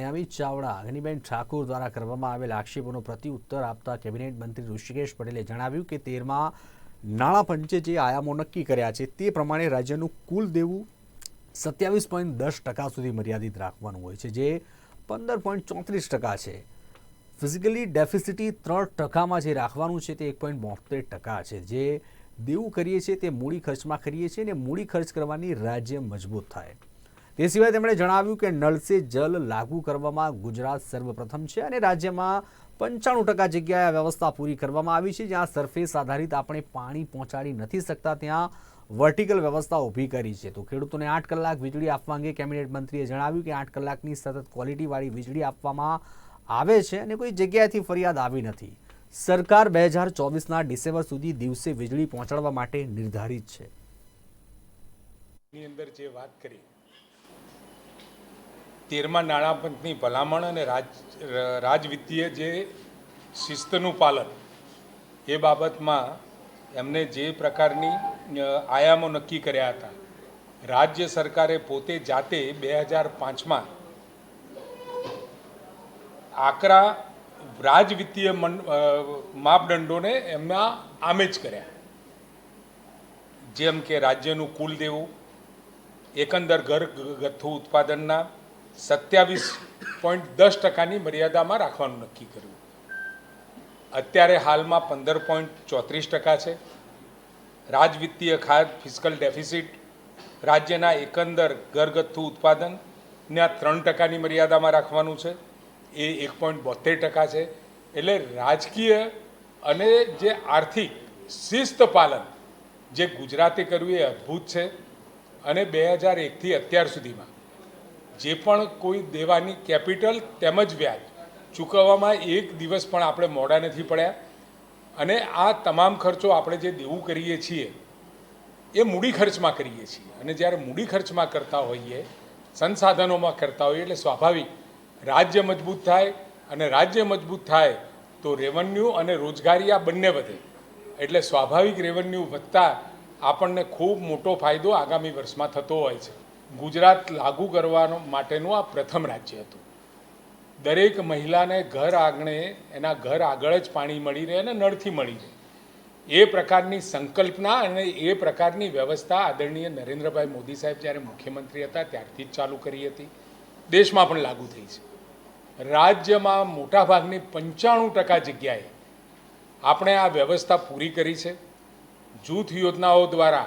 અમિત ચાવડા અગ્નિબેન ઠાકુર દ્વારા કરવામાં આવેલા આક્ષેપોનો પ્રત્યુત્તર આપતા કેબિનેટ મંત્રી ઋષિકેશ પટેલે જણાવ્યું કે તેરમાં નાણાં પંચે જે આયામો નક્કી કર્યા છે તે પ્રમાણે રાજ્યનું કુલ દેવું સત્યાવીસ પોઈન્ટ દસ ટકા સુધી મર્યાદિત રાખવાનું હોય છે, જે પંદર પોઈન્ટ ચોત્રીસ ટકા છે. ફિઝિકલી ડેફિસિટી ત્રણ ટકામાં જે રાખવાનું છે તે એક પોઈન્ટ બોતેર ટકા છે. જે દેવું કરીએ છીએ તે મૂડી ખર્ચમાં કરીએ છીએ અને મૂડી ખર્ચ કરવાની રાજ્ય મજબૂત થાય. તે સિવાય તેમણે જણાવ્યું કે નળ સે જલ લાગુ કરવામાં ગુજરાત સર્વપ્રથમ છે અને રાજ્યમાં પંચાણું ટકા જગ્યાએ વ્યવસ્થા પૂરી કરવામાં આવી છે. જ્યાં સરફેસ આધારિત આપણે પાણી પહોંચાડી નથી શકતા, ત્યાં વર્ટિકલ વ્યવસ્થા ઊભી કરી છે. તો ખેડૂતોને આઠ કલાક વીજળી આપવા અંગે કેબિનેટ મંત્રીએ જણાવ્યું કે આઠ કલાકની સતત ક્વોલિટીવાળી વીજળી આપવામાં આવે છે અને કોઈ જગ્યાએથી ફરિયાદ આવી નથી. સરકાર બે હજાર ચોવીસના ડિસેમ્બર સુધી દિવસે વીજળી પહોંચાડવા માટે નિર્ધારિત છે. ની અંદર જે વાત કરી તેરમા નાણાપંચની ભલામણ અને રાજ, રાજવિત્તીય જે શિસ્તનું પાલન, એ બાબતમાં એમને જે પ્રકારની આયામો નક્કી કર્યા હતા. રાજ્ય સરકારે પોતે જાતે બે હજાર પાંચમાં આકરા રાજવિત્તીય માપદંડોને એમના આમે જ કર્યા. જેમ કે રાજ્યનું કુલ દેવું એકંદર ઘર ગથ્થુ ઉત્પાદનના સત્યાવીસ પોઈન્ટ દસ ટકાની મર્યાદામાં રાખવાનું નક્કી કર્યું. અત્યારે હાલમાં પંદર પોઈન્ટ ચોત્રીસ ટકા છે. રાજવિત્તીય ખાત ફિઝિકલ ડેફિસિટ, રાજ્યના એકંદર ઘરગથ્થુ આ ત્રણ ટકાની મર્યાદામાં રાખવાનું છે. એ એક પોઈન્ટ બોતેર ટકા છે. એટલે રાજકીય અને જે આર્થિક શિસ્ત પાલન જે ગુજરાતે કર્યું એ અદ્ભુત છે. અને બે હજાર એકથી અત્યાર સુધીમાં જે પણ કોઈ દેવાની કેપિટલ તેમજ વ્યાજ ચૂકવવામાં એક દિવસ પણ આપણે મોડા નથી પડ્યા. અને આ તમામ ખર્ચો આપણે જે દેવું કરીએ છીએ, એ મૂડી ખર્ચમાં કરીએ છીએ. અને જ્યારે મૂડી ખર્ચમાં કરતા હોઈએ, સંસાધનોમાં કરતા હોઈએ, એટલે સ્વાભાવિક રાજ્ય મજબૂત થાય અને રાજ્ય મજબૂત થાય તો રેવન્યુ અને રોજગારી આ બંને વધે. એટલે સ્વાભાવિક રેવન્યુ વધતા આપણને ખૂબ મોટો ફાયદો આગામી વર્ષમાં થતો હોય છે. ગુજરાત લાગુ કરવાનો માટેનું આ પ્રથમ રાજ્ય હતું. દરેક મહિલાને ઘર આંગણે, એના ઘર આગળ જ પાણી મળી રહે અને નળથી મળી રહે. એ પ્રકારની સંકલ્પના અને એ પ્રકારની વ્યવસ્થા આદરણીય નરેન્દ્રભાઈ મોદી સાહેબ જ્યારે મુખ્યમંત્રી હતા ત્યારથી જ ચાલુ કરી હતી. દેશમાં પણ લાગુ થઈ છે. રાજ્યમાં મોટાભાગની પંચાણું ટકા જગ્યાએ આપણે આ વ્યવસ્થા પૂરી કરી છે. જૂથ યોજનાઓ દ્વારા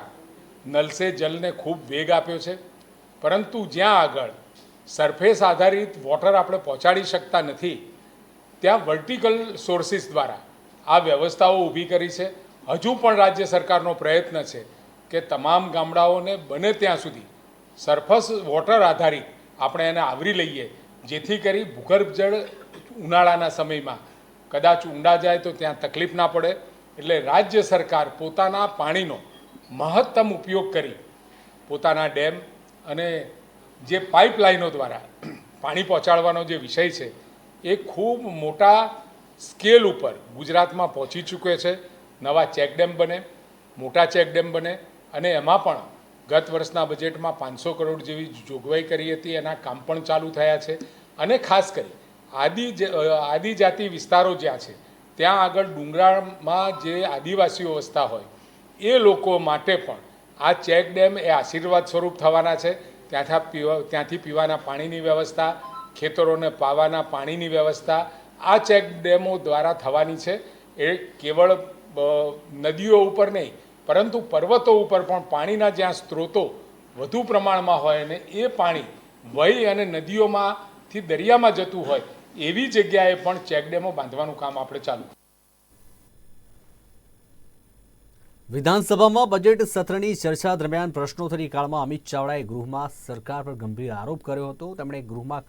નલસે જલને ખૂબ વેગ આપ્યો છે. પરંતુ જ્યાં આગળ સરફેસ આધારિત વોટર આપણે પહોંચાડી શકતા નથી, ત્યાં વર્ટિકલ સોર્સિસ દ્વારા આ વ્યવસ્થાઓ ઊભી કરી છે. હજુ પણ રાજ્ય સરકારનો પ્રયત્ન છે કે તમામ ગામડાઓને બને ત્યાં સુધી સરફસ વોટર આધારિત આપણે એને આવરી લઈએ, જેથી કરી ભૂગર્ભ જળ ઉનાળાના સમયમાં કદાચ ઊંડા જાય તો ત્યાં તકલીફ ના પડે. એટલે રાજ્ય સરકાર પોતાના પાણીનો મહત્તમ ઉપયોગ કરી પોતાના ડેમ અને જે પાઇપલાઇનો દ્વારા પાણી પહોંચાડવાનો જે વિષય છે, એ ખૂબ મોટા સ્કેલ ઉપર ગુજરાતમાં પહોંચી ચૂક્યો છે. નવા ચેકડેમ બને, મોટા ચેકડેમ બને અને એમાં પણ ગત વર્ષના બજેટમાં પાંચસો કરોડ જેવી જોગવાઈ કરી હતી. એના કામ પણ ચાલુ થયા છે. અને ખાસ કરી આદિ આદિજાતિ વિસ્તારો જ્યાં છે, ત્યાં આગળ ડુંગરાળમાં જે આદિવાસીઓ વસતા હોય, એ લોકો માટે પણ આ ચેક ડેમ એ આશીર્વાદ સ્વરૂપ થવાના છે. ત્યાંથી પીવા, ત્યાંથી પીવાના પાણીની વ્યવસ્થા, ખેતરોને પાવાના પાણીની વ્યવસ્થા, આ ચેક ડેમો દ્વારા થવાની છે. એ કેવળ નદીઓ ઉપર નહીં, પરંતુ પર્વતો ઉપર પણ પાણીના જ્યાં સ્ત્રોતો વધુ પ્રમાણમાં હોય અને એ પાણી વહી અને નદીઓમાંથી દરિયામાં જતું હોય, એવી જગ્યાએ પણ ચેકડેમો બાંધવાનું કામ આપણે ચાલુ વિધાનસભામાં બજેટ સત્રની ચર્ચા દરમિયાન પ્રશ્નોત્તરી કાળમાં અમિત ચાવડાએ ગૃહમાં સરકાર પર ગંભીર આરોપ કર્યો હતો. તેમણે ગૃહમાં